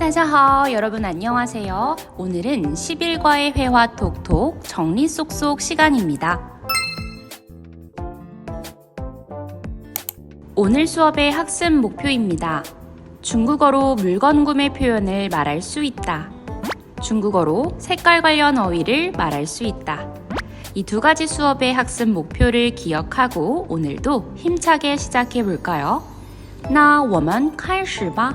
다자하 여러분 안녕하세요. 오늘은 10일과의 회화 톡톡 정리 쏙쏙 시간입니다. 오늘 수업의 학습 목표입니다. 중국어로 물건 구매 표현을 말할 수 있다. 중국어로 색깔 관련 어휘를 말할 수 있다. 이 두 가지 수업의 학습 목표를 기억하고 오늘도 힘차게 시작해 볼까요? 那我们开始吧.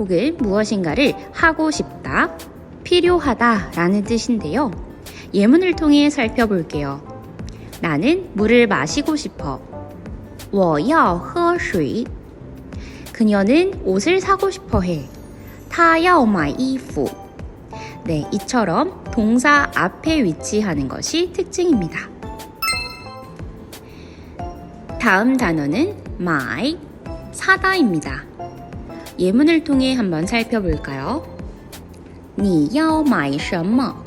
혹은 무엇인가를 하고 싶다, 필요하다 라는 뜻인데요. 예문을 통해 살펴볼게요. 나는 물을 마시고 싶어. 我要喝水. 그녀는 옷을 사고 싶어 해. 她要买衣服. 네, 이처럼 동사 앞에 위치하는 것이 특징입니다. 다음 단어는 my, 사다입니다. 예문을 통해 한번 살펴볼까요? 你要买什么?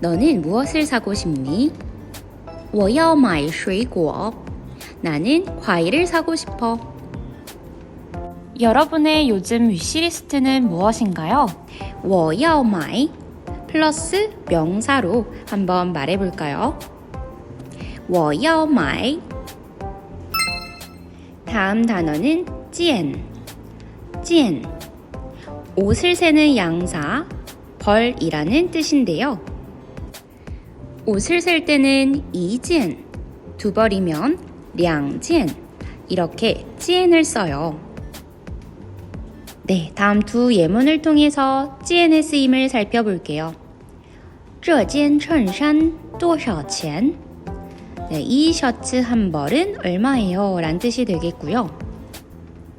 너는 무엇을 사고 싶니? 我要买水果. 나는 과일을 사고 싶어. 여러분의 요즘 위시리스트는 무엇인가요? 我要买 플러스 명사로 한번 말해볼까요? 我要买 다음 단어는 见 찐 옷을 세는 양사 벌이라는 뜻인데요. 옷을 셀 때는 이진 두 벌이면 량진 이렇게 찐을 써요. 네, 다음 두 예문을 통해서 찐의 쓰임을 살펴볼게요. 这件衬衫多少钱? 네, 이 셔츠 한 벌은 얼마예요? 란 뜻이 되겠고요.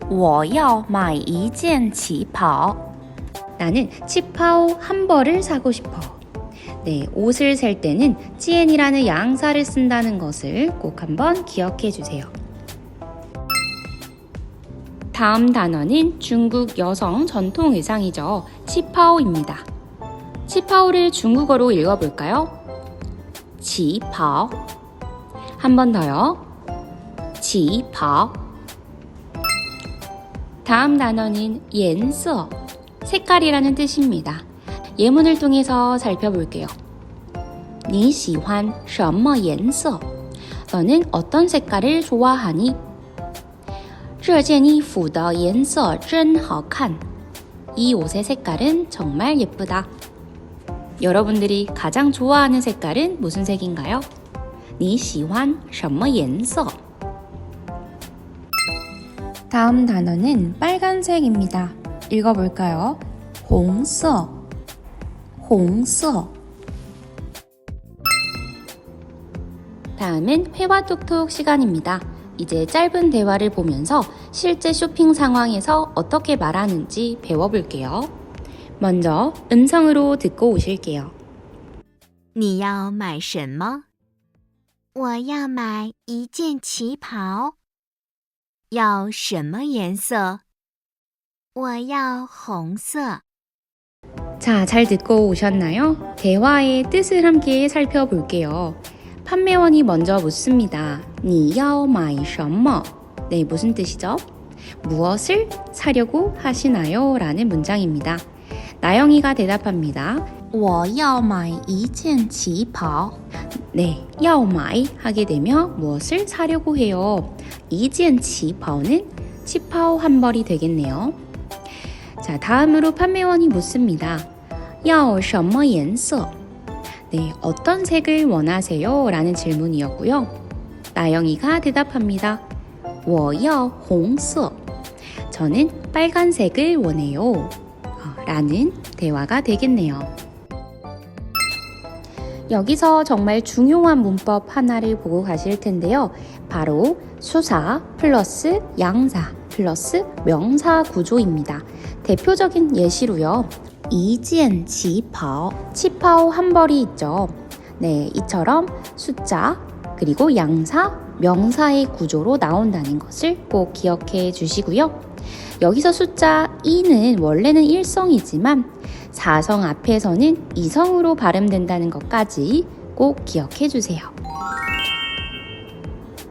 我要买一件旗袍. 나는 치파오 한 벌을 사고 싶어. 네, 옷을 살 때는 찌엔이라는 양사를 쓴다는 것을 꼭 한번 기억해 주세요. 다음 단어는 중국 여성 전통 의상이죠. 치파오입니다. 치파오를 중국어로 읽어볼까요? 치파오. 한 번 더요. 치파오. 다음 단어는 颜色, 색깔이라는 뜻입니다. 예문을 통해서 살펴볼게요. 你喜欢什么颜色? 너는 어떤 색깔을 좋아하니? 这件衣服的颜色真好看. 이 옷의 색깔은 정말 예쁘다. 여러분들이 가장 좋아하는 색깔은 무슨 색인가요? 你喜欢什么颜色? 다음 단어는 빨간색입니다. 읽어볼까요? 홍서, 홍서. 다음은 회화 톡톡 시간입니다. 이제 짧은 대화를 보면서 실제 쇼핑 상황에서 어떻게 말하는지 배워볼게요. 먼저 음성으로 듣고 오실게요. 你要买什么？我要买一件旗袍。 要什么颜色？我要红色。 자, 잘 듣고 오셨나요? 대화의 뜻을 함께 살펴볼게요. 판매원이 먼저 묻습니다. 你要买什么? 네, 무슨 뜻이죠? 무엇을 사려고 하시나요? 라는 문장입니다. 나영이가 대답합니다. 我要买一件旗袍. 네, 要买 하게 되면 무엇을 사려고 해요. 一件旗袍는 치파오 한 벌이 되겠네요. 자, 다음으로 판매원이 묻습니다. 要什么颜色? 네, 어떤 색을 원하세요? 라는 질문이었고요. 나영이가 대답합니다. 我要红色. 저는 빨간색을 원해요. 어, 라는 대화가 되겠네요. 여기서 정말 중요한 문법 하나를 보고 가실 텐데요. 바로 수사 플러스 양사 플러스 명사 구조입니다. 대표적인 예시로요. 이지엔 지파오, 치파오 한 벌이 있죠. 네, 이처럼 숫자 그리고 양사, 명사의 구조로 나온다는 것을 꼭 기억해 주시고요. 여기서 숫자 2는 원래는 1성이지만 4성 앞에서는 2성으로 발음된다는 것까지 꼭 기억해 주세요.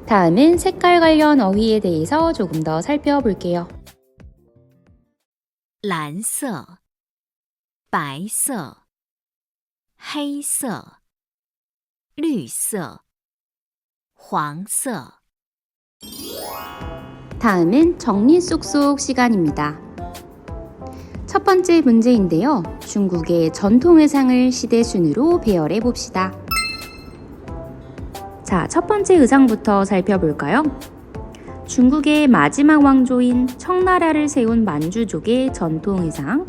다음은 색깔 관련 어휘에 대해서 조금 더 살펴볼게요. 蓝色、白色、黑色、绿色、黄色。 다음은 정리 쏙쏙 시간입니다. 첫 번째 문제인데요. 중국의 전통 의상을 시대 순으로 배열해 봅시다. 자, 첫 번째 의상부터 살펴볼까요? 중국의 마지막 왕조인 청나라를 세운 만주족의 전통 의상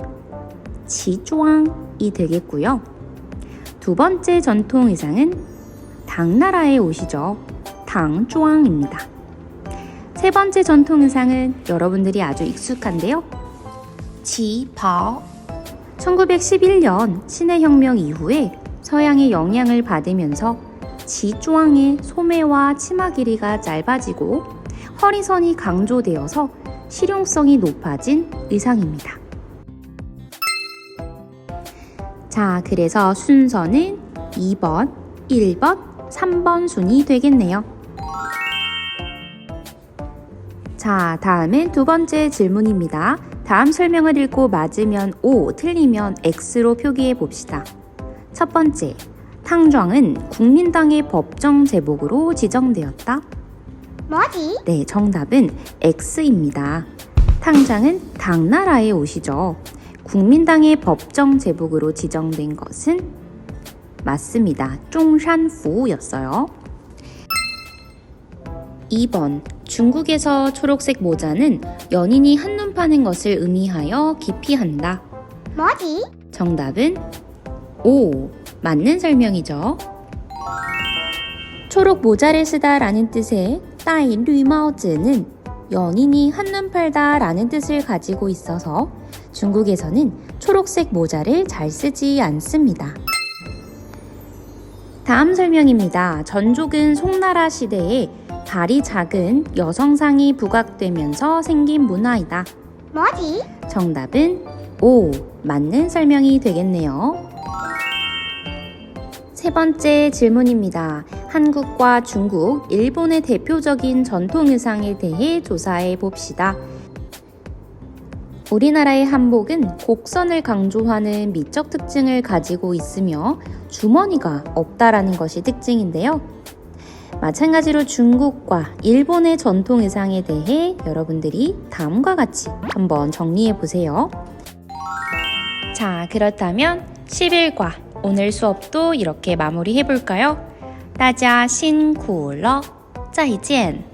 지주왕이 되겠고요. 두 번째 전통 의상은 당나라의 옷이죠. 당주왕입니다. 세 번째 전통 의상은 여러분들이 아주 익숙한데요. 지파오. 1911년 신의 혁명 이후에 서양의 영향을 받으면서 지주왕의 소매와 치마 길이가 짧아지고 허리선이 강조되어서 실용성이 높아진 의상입니다. 자, 그래서 순서는 2번, 1번, 3번 순이 되겠네요. 자, 다음은 두 번째 질문입니다. 다음 설명을 읽고 맞으면 O, 틀리면 X로 표기해 봅시다. 첫 번째, 탕정은 국민당의 법정 제복으로 지정되었다. 뭐지? 네, 정답은 X입니다. 탕장은 당나라의 옷이죠. 국민당의 법정 제복으로 지정된 것은 맞습니다. 종산푸였어요. 2번 중국에서 초록색 모자는 연인이 한눈 파는 것을 의미하여 기피한다. 뭐지? 정답은 O. 맞는 설명이죠. 초록 모자를 쓰다라는 뜻의 따이 류마오즈는 연인이 한눈 팔다라는 뜻을 가지고 있어서 중국에서는 초록색 모자를 잘 쓰지 않습니다. 다음 설명입니다. 전족은 송나라 시대에 발이 작은 여성상이 부각되면서 생긴 문화이다. 뭐지? 정답은 O. 맞는 설명이 되겠네요. 세 번째 질문입니다. 한국과 중국, 일본의 대표적인 전통 의상에 대해 조사해 봅시다. 우리나라의 한복은 곡선을 강조하는 미적 특징을 가지고 있으며 주머니가 없다라는 것이 특징인데요. 마찬가지로 중국과 일본의 전통 의상에 대해 여러분들이 다음과 같이 한번 정리해 보세요. 자, 그렇다면 11과 오늘 수업도 이렇게 마무리해 볼까요? 大家辛苦了，再见。